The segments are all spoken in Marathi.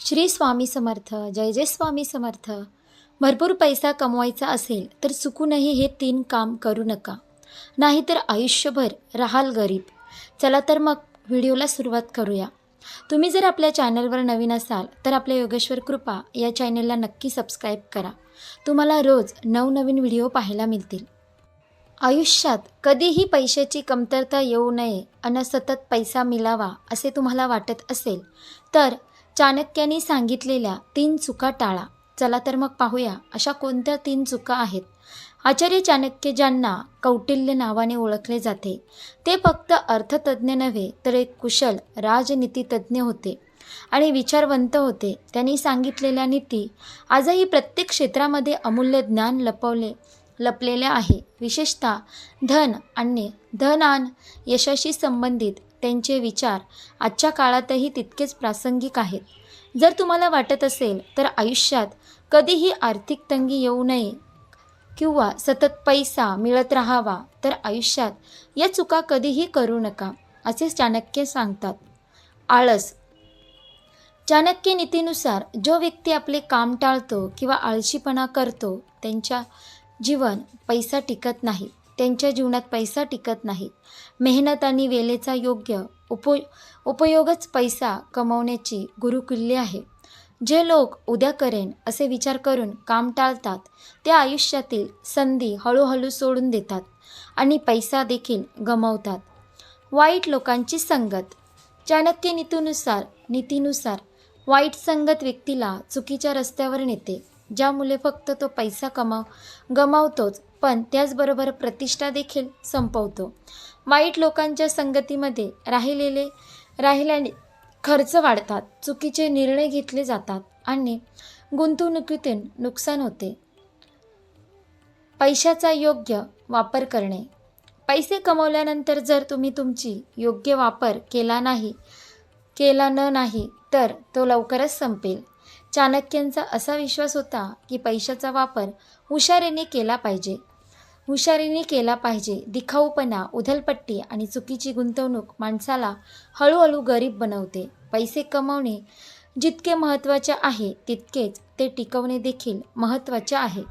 श्री स्वामी समर्थ जय जय स्वामी समर्थ. भरपूर पैसा कमवायचा असेल तर चुकूनही हे तीन काम करू नका. नाहीतर आयुष्यभर राहाल गरीब. चला तर मग व्हिडिओला सुरुवात करूया. तुम्ही जर आपल्या चॅनलवर नवीन असाल तर आपल्या योगेश्वर कृपा या चॅनलला नक्की सबस्क्राईब करा. तुम्हाला रोज नवनवीन व्हिडिओ पाहायला मिळतील. आयुष्यात कधीही पैशाची कमतरता येऊ नये अन सतत पैसा मिळावा असे तुम्हाला वाटत असेल तर चाणक्याने सांगितलेल्या तीन चुका टाळा. चला तर मग पाहूया अशा कोणत्या तीन चुका आहेत. आचार्य चाणक्य ज्यांना कौटिल्य नावाने ओळखले जाते ते फक्त अर्थतज्ज्ञ नव्हे तर एक कुशल राजनीतीतज्ज्ञ होते आणि विचारवंत होते. त्यांनी सांगितलेल्या नीती आजही प्रत्येक क्षेत्रामध्ये अमूल्य ज्ञान लपवले लपलेले आहे. विशेषतः धन आणि धन यशाशी संबंधित त्यांचे विचार आजच्या काळातही तितकेच प्रासंगिक आहेत. जर तुम्हाला वाटत असेल तर आयुष्यात कधीही आर्थिक तंगी येऊ नये किंवा सतत पैसा मिळत राहावा तर आयुष्यात या चुका कधीही करू नका असे चाणक्य सांगतात. आळस. चाणक्य नीतीनुसार जो व्यक्ती आपले काम टाळतो किंवा आळशीपणा करतो त्यांच्या जीवन पैसा टिकत नाही. त्यांच्या जीवनात पैसा टिकत नाही मेहनत आणि वेळेचा योग्य उप उपयोगच पैसा कमवण्याची गुरुकिल्ली आहे. जे लोक उद्या करेन असे विचार करून काम टाळतात ते आयुष्यातील संधी हळूहळू सोडून देतात आणि पैसा देखील गमावतात. वाईट लोकांची संगत. चाणक्य नीतीनुसार नीतीनुसार वाईट संगत व्यक्तीला चुकीच्या रस्त्यावर नेते. ज्यामुळे फक्त तो पैसा कमाव गमावतोच पण त्याचबरोबर प्रतिष्ठा देखील संपवतो. वाईट लोकांच्या संगतीमध्ये राहिलेले राहिल्याने खर्च वाढतात चुकीचे निर्णय घेतले जातात आणि गुंतवणुकीतून नुकसान होते. पैशाचा योग्य वापर करणे. पैसे कमवल्यानंतर जर तुम्ही तुमची योग्य वापर केला नाही केला न नाही तर तो लवकरच संपेल. चाणक्यांचा असा विश्वास होता की पैशाचा वापर हुशारीने केला पाहिजे. हुशारीने केला पाहिजे. दिखाऊपणा उधलपट्टी आणि चुकीची गुंतवणूक माणसाला हळूहळू गरीब बनवते. पैसे कमवणे जितके महत्त्वाचे आहे तितकेच ते टिकवणे देखील महत्त्वाचे आहे.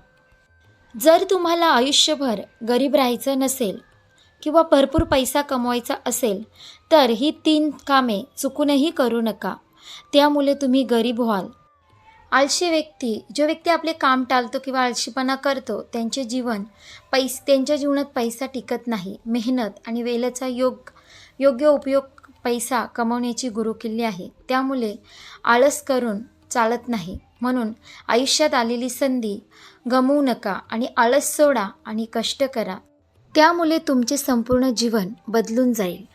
जर तुम्हाला आयुष्यभर गरीब राहायचं नसेल किंवा भरपूर पैसा कमवायचा असेल तर ही तीन कामे चुकूनही करू नका. त्यामुळे तुम्ही गरीब व्हाल. आळशी व्यक्ती जो व्यक्ती आपले काम टाळतो किंवा आळशीपणा करतो त्यांचे जीवन पैस त्यांच्या जीवनात पैसा टिकत नाही. मेहनत आणि वेळेचा योग योग्य उपयोग पैसा कमवण्याची गुरुकिल्ली आहे. त्यामुळे आळस करून चालत नाही. म्हणून आयुष्यात आलेली संधी गमवू नका आणि आळस सोडा आणि कष्ट करा. त्यामुळे तुमचे संपूर्ण जीवन बदलून जाईल.